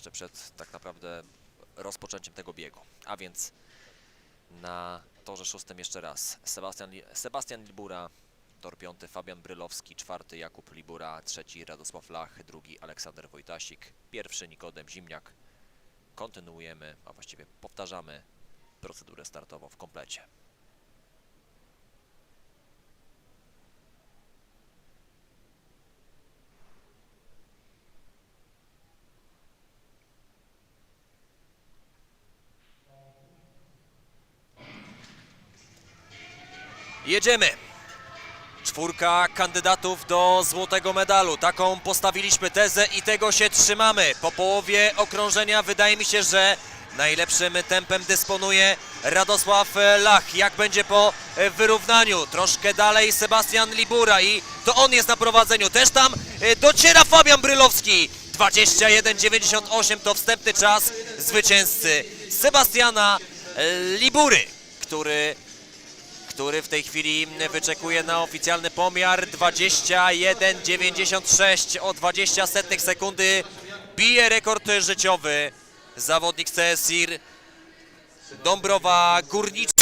jeszcze przed tak naprawdę rozpoczęciem tego biegu. A więc na torze szóstym jeszcze raz Sebastian, Sebastian Libura, tor piąty Fabian Brylowski, czwarty Jakub Libura, trzeci Radosław Lach, drugi Aleksander Wojtasik, pierwszy Nikodem Zimniak. Kontynuujemy, a właściwie powtarzamy procedurę startową w komplecie. Jedziemy! Czwórka kandydatów do złotego medalu. Taką postawiliśmy tezę i tego się trzymamy. Po połowie okrążenia wydaje mi się, że najlepszym tempem dysponuje Radosław Lach. Jak będzie po wyrównaniu? Troszkę dalej Sebastian Libura i to on jest na prowadzeniu. Też tam e, dociera Fabian Brylowski. 21,98 to wstępny czas zwycięzcy Sebastiana e, Libury, który który w tej chwili wyczekuje na oficjalny pomiar. 21,96 o 20 setnych sekundy bije rekord życiowy zawodnik CSIR Dąbrowa Górnicza